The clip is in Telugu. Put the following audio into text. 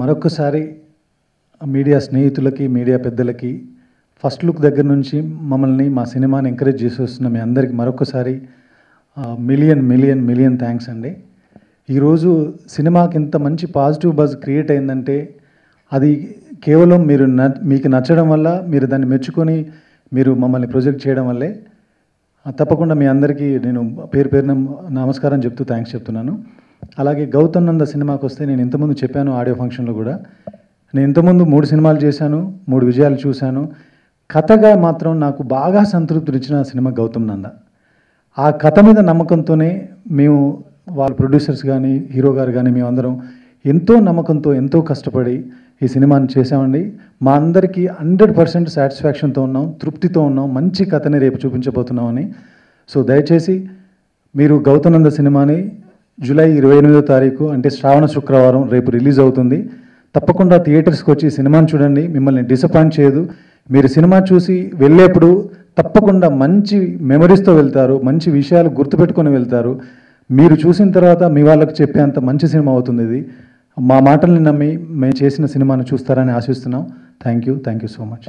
మరొకసారి మీడియా స్నేహితులకి మీడియా పెద్దలకి ఫస్ట్ లుక్ దగ్గర నుంచి మమ్మల్ని మా సినిమాని ఎంకరేజ్ చేసి వస్తున్న మీ అందరికి మరొకసారి మిలియన్ మిలియన్ మిలియన్ థ్యాంక్స్ అండి. ఈరోజు సినిమాకి ఇంత మంచి పాజిటివ్ బజ్ క్రియేట్ అయిందంటే అది కేవలం మీరు న మీకు నచ్చడం వల్ల మీరు దాన్ని మెచ్చుకొని మీరు మమ్మల్ని ప్రొజెక్ట్ చేయడం వల్లే. తప్పకుండా మీ అందరికీ నేను పేరు పేరున నమస్కారం చెప్తూ థ్యాంక్స్ చెప్తున్నాను. అలాగే గౌతమ్ నంద సినిమాకి వస్తే నేను ఇంతకుముందు చెప్పాను ఆడియో ఫంక్షన్లో కూడా. నేను ఇంతకుముందు మూడు సినిమాలు చేశాను మూడు విజయాలు చూశాను. కథగా మాత్రం నాకు బాగా సంతృప్తినిచ్చిన సినిమా గౌతమ్ నంద ఆ కథ మీద నమ్మకంతోనే మేము వాళ్ళ ప్రొడ్యూసర్స్ కానీ హీరో గారు కానీ మేమందరం ఎంతో నమ్మకంతో ఎంతో కష్టపడి ఈ సినిమాని చేసామండి మా అందరికీ హండ్రెడ్ పర్సెంట్ సాటిస్ఫాక్షన్తో ఉన్నాం తృప్తితో ఉన్నాం మంచి కథని రేపు చూపించబోతున్నామని. సో దయచేసి మీరు గౌతనంద సినిమాని జూలై ఇరవై ఎనిమిదో తారీఖు అంటే శ్రావణ శుక్రవారం రేపు రిలీజ్ అవుతుంది. తప్పకుండా థియేటర్స్కి వచ్చి సినిమాను చూడండి మిమ్మల్ని డిసప్పాయింట్ చేయదు. మీరు సినిమా చూసి వెళ్ళేప్పుడు తప్పకుండా మంచి మెమరీస్తో వెళ్తారు మంచి విషయాలు గుర్తుపెట్టుకొని వెళ్తారు. మీరు చూసిన తర్వాత మీ వాళ్ళకు చెప్పేంత మంచి సినిమా అవుతుంది ఇది. మా మాటల్ని నమ్మి మేము చేసిన సినిమాను చూస్తారని ఆశిస్తున్నాం. Thank you thank you so much.